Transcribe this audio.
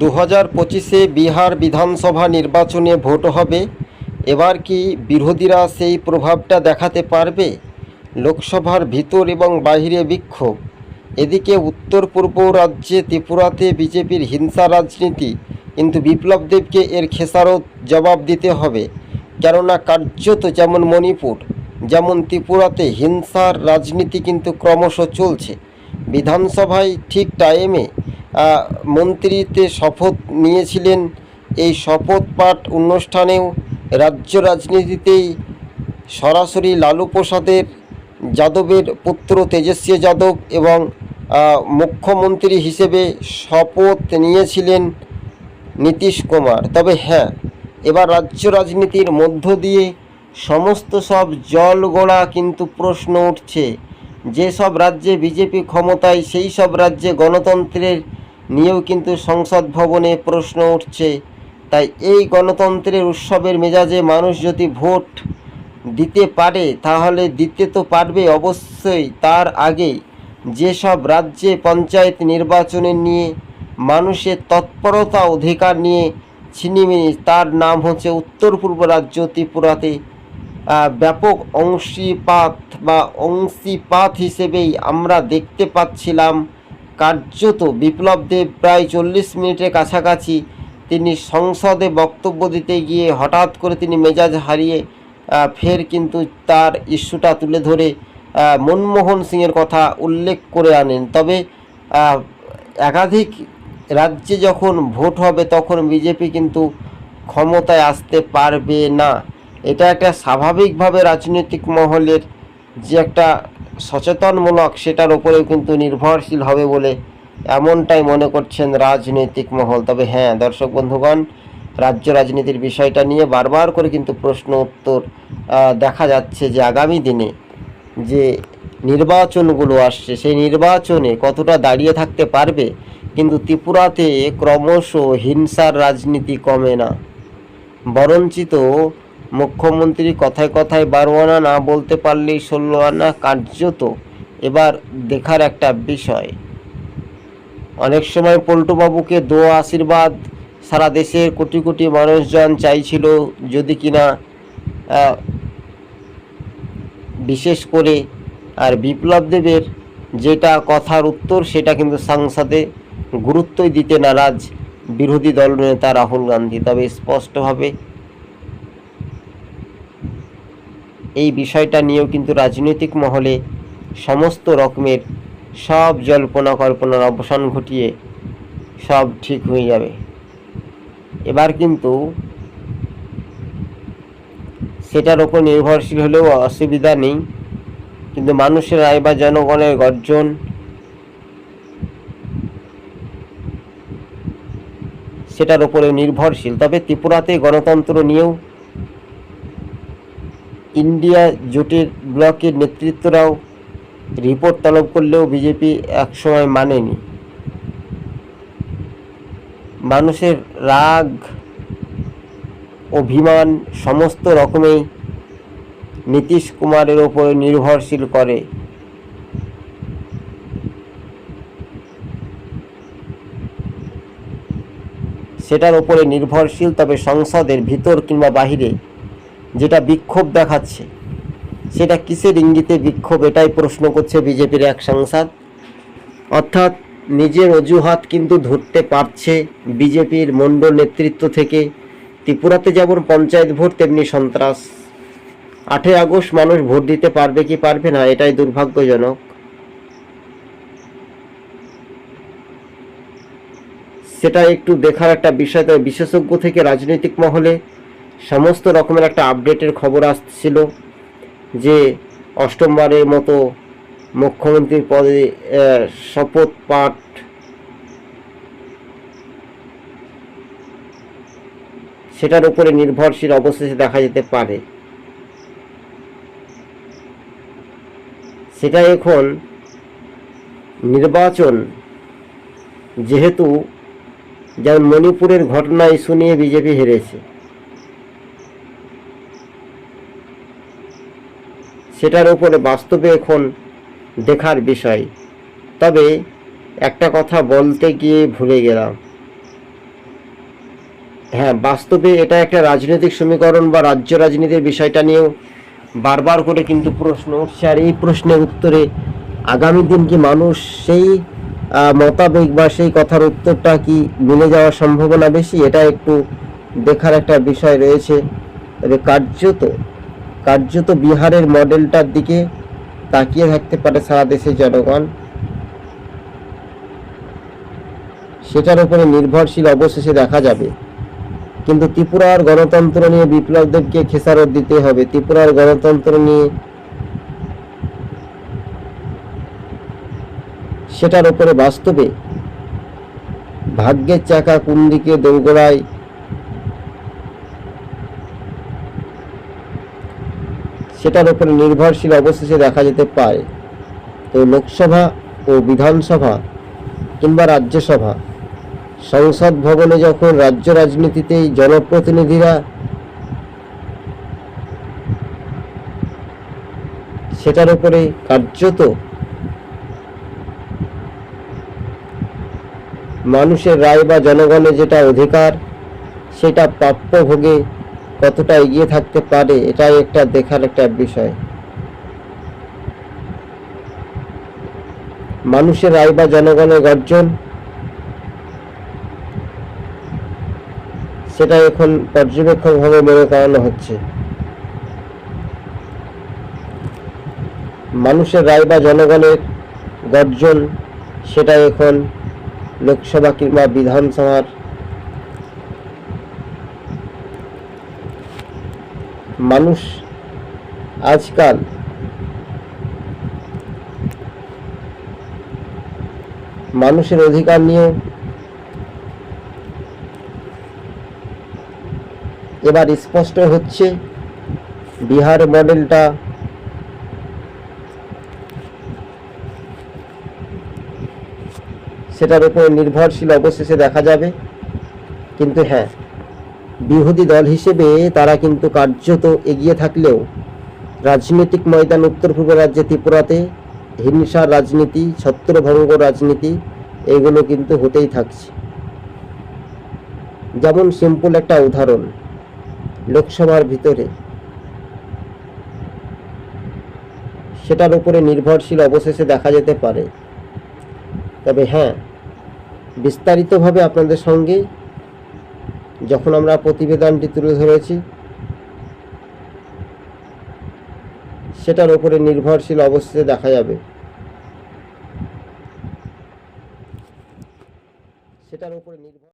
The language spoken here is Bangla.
দু হাজার পঁচিশে বিহার বিধানসভা নির্বাচনে ভোট হবে, এবার কি বিরোধীরা সেই প্রভাবটা দেখাতে পারবে? লোকসভার ভিতর এবং বাইরে বিক্ষোভ। এদিকে উত্তর পূর্ব রাজ্যে ত্রিপুরাতে বিজেপির হিংসা রাজনীতি, কিন্তু বিপ্লব দেবকে এর খেসারত জবাব দিতে হবে, কেননা কার্যত যেমন মণিপুর, যেমন ত্রিপুরাতে হিংসার রাজনীতি কিন্তু ক্রমশ চলছে। বিধানসভায় ঠিক টাইমে মন্ত্রীতে শপথ নিয়েছিলেন। এই শপথ পাঠ অনুষ্ঠানেও রাজ্য রাজনীতিতেই সরাসরি লালু প্রসাদের, যাদবের পুত্র তেজস্বী যাদব এবং মুখ্যমন্ত্রী হিসেবে শপথ নিয়েছিলেন নীতিশ কুমার। তবে হ্যাঁ এবার রাজ্য রাজনীতির মধ্য দিয়ে সমস্ত সব জল গোড়া কিন্তু প্রশ্ন উঠছে। যেসব রাজ্যে বিজেপি ক্ষমতায়, সেই সব রাজ্যে গণতন্ত্রের নিয়েও কিন্তু সংসদ ভবনে প্রশ্ন উঠছে। তাই এই গণতন্ত্রের উৎসবের মেজাজে মানুষ যদি ভোট দিতে পারে, তাহলে দিতে তো পারবে অবশ্যই। তার আগে যেসব রাজ্যে পঞ্চায়েত নির্বাচনের নিয়ে মানুষের তৎপরতা, অধিকার নিয়ে ছিনিমিনি, তার নাম হচ্ছে উত্তর পূর্ব রাজ্য ত্রিপুরাতে ব্যাপক অংশীপাত বা অংশীপাত হিসেবেই আমরা দেখতে পাচ্ছিলাম। কার্যত বিপ্লব দেব প্রায় চল্লিশ মিনিটের কাছাকাছি তিনি সংসদে বক্তব্য দিতে গিয়ে হঠাৎ করে তিনি মেজাজ হারিয়ে ফের কিন্তু তার ইস্যুটা তুলে ধরে মনমোহন সিংয়ের কথা উল্লেখ করে আনেন। তবে একাধিক রাজ্যে যখন ভোট হবে তখন বিজেপি কিন্তু ক্ষমতায় আসতে পারবে না। এটা একটা স্বাভাবিকভাবে রাজনৈতিক মহলের যে একটা সচেতনমূলক, সেটার উপরেও কিন্তু নির্ভরশীল হবে বলে এমনটাই মনে করছেন রাজনৈতিক মহল। তবে হ্যাঁ দর্শক বন্ধুগণ, রাজ্য রাজনীতির বিষয়টা নিয়ে বারবার করে কিন্তু প্রশ্ন উত্তর দেখা যাচ্ছে যে আগামী দিনে যে নির্বাচনগুলো আসছে, সেই নির্বাচনে কতটা দাঁড়িয়ে থাকতে পারবে কিন্তু ত্রিপুরাতে ক্রমশ হিংসার রাজনীতি কমে না। বরঞ্চিত মুখ্যমন্ত্রী কথায় কথায় বারো আনা না বলতে পারলেই ষোলো আনা কার্যত এবার দেখার একটা বিষয়। অনেক সময় পল্টুবাবুকে দোয়া আশীর্বাদ, সারা দেশের কোটি কোটি মানুষজন চাইছিল যদি কিনা বিশেষ করে, আর বিপ্লব দেবের যেটা কথার উত্তর সেটা কিন্তু সংসদে গুরুত্বই দিতে নারাজ বিরোধী দল নেতা রাহুল গান্ধী। তবে স্পষ্টভাবে এই বিষয়টা নিয়েও কিন্তু রাজনৈতিক মহলে সমস্ত রকমের সব জল্পনা কল্পনার অবসান ঘটিয়ে সব ঠিক হয়ে যাবে। এবার কিন্তু সেটার ওপর নির্ভরশীল হলেও অসুবিধা নেই। কিন্তু মানুষের রায় বা জনগণের গর্জন সেটার ওপরে নির্ভরশীল। তবে ত্রিপুরাতে গণতন্ত্র নিয়েও ইন্ডিয়া জোটের ব্লকের নেতৃত্বরাও রিপোর্ট তলব করলেও বিজেপি একসময় মানেনি। মানুষের রাগ, অভিমান সমস্ত রকমেই নীতিশ কুমারের ওপরে নির্ভরশীল করে। সেটার ওপরে নির্ভরশীল, তবে সংসদের ভিতর কিংবা বাহিরে যেটা বিক্ষোভ দেখাচ্ছে, সেটা কিসের ইঙ্গিতে বিক্ষোভ এটাই প্রশ্ন করছে বিজেপির এক সাংসদ। অর্থাৎ নিজের অজুহাত কিন্তু ধরতে পারছে বিজেপির মণ্ডল নেতৃত্ব থেকে। ত্রিপুরাতে যেমন পঞ্চায়েত ভোট, তেমনি সন্ত্রাস। আটই আগস্ট মানুষ ভোট দিতে পারবে কি পারবে না, এটাই দুর্ভাগ্যজনক। সেটা একটু দেখার একটা বিষয় তাই বিশেষজ্ঞ থেকে রাজনৈতিক মহলে সমস্ত রকমের একটা আপডেটের খবর আসছিল যে অষ্টমবারের মতো মুখ্যমন্ত্রীর পদে শপথ পাঠ সেটার উপরে নির্ভরশীল অবশেষে দেখা যেতে পারে। সেটা এখন নির্বাচন। যেহেতু যেমন মণিপুরের ঘটনা ইস্যু নিয়ে বিজেপি হেরেছে। সেটার উপরে বাস্তবে এখন দেখার বিষয়। তবে একটা কথা বলতে গিয়ে ভুলে গেলাম। হ্যাঁ বাস্তবে এটা একটা রাজনৈতিক সমীকরণ বা রাজ্য রাজনীতির বিষয়টা নিয়েও বারবার করে কিন্তু প্রশ্ন উঠছে। আর এই প্রশ্নের উত্তরে আগামী দিন কি মানুষ সেই মতাবেগ বা সেই কথার উত্তরটা কি মিলে যাওয়ার সম্ভাবনা বেশি? এটা একটু দেখার একটা বিষয় রয়েছে। তবে কার্যত কার্যত বিহারের মডেলটার দিকে তাকিয়ে থাকতে পারে সারা দেশের জনগণ। সেটার উপরে নির্ভরশীল অবশেষে দেখা যাবে। কিন্তু ত্রিপুরার গণতন্ত্র নিয়ে বিপ্লব দেবকে খেসারত দিতে হবে। ত্রিপুরার গণতন্ত্র নিয়ে সেটার উপরে বাস্তবে ভাগ্যের চাকা কোন দিকে দৌড়ায় সেটার উপরে নির্ভরশীল অবশেষে দেখা যেতে পারে। তো লোকসভা ও বিধানসভা কিংবা রাজ্যসভা, সংসদ ভবনে যখন রাজ্য রাজনীতিতে জনপ্রতিনিধিরা সেটার উপরে কার্যত মানুষের রায় বা জনগণের যেটা অধিকার, সেটা প্রাপ্য ভোগে কতটা এগিয়ে থাকতে পারে, এটাই একটা দেখার একটা বিষয়। মানুষের রায় বা জনগণের গর্জন, সেটা এখন পর্যবেক্ষকভাবে মনে করানো হচ্ছে। মানুষের রায় বা জনগণের গর্জন, সেটা এখন লোকসভা কিংবা বিধানসভার মানুষ আজকাল মানুষের অধিকার নিয়ে এবার স্পষ্ট হচ্ছে বিহার মডেলটা সেটার উপর নির্ভরশীল অবশেষে দেখা যাবে। কিন্তু হ্যাঁ বিরোধী দল হিসেবে তারা কিন্তু কার্যত এগিয়ে থাকলেও রাজনৈতিক ময়দান উত্তর পূর্ব রাজ্যে ত্রিপুরাতে হিংসার রাজনীতি, ছত্রভঙ্গ রাজনীতি, এগুলো কিন্তু হতেই থাকছে। যেমন সিম্পল একটা উদাহরণ, লোকসভার ভিতরে। সেটার উপরে নির্ভরশীল অবশেষে দেখা যেতে পারে। তবে হ্যাঁ বিস্তারিতভাবে আপনাদের সঙ্গে যখন আমরা প্রতিবেদনটি তুলে ধরেছি সেটার উপরে নির্ভরশীল অবস্থায় দেখা যাবে। সেটার উপরে নির্ভর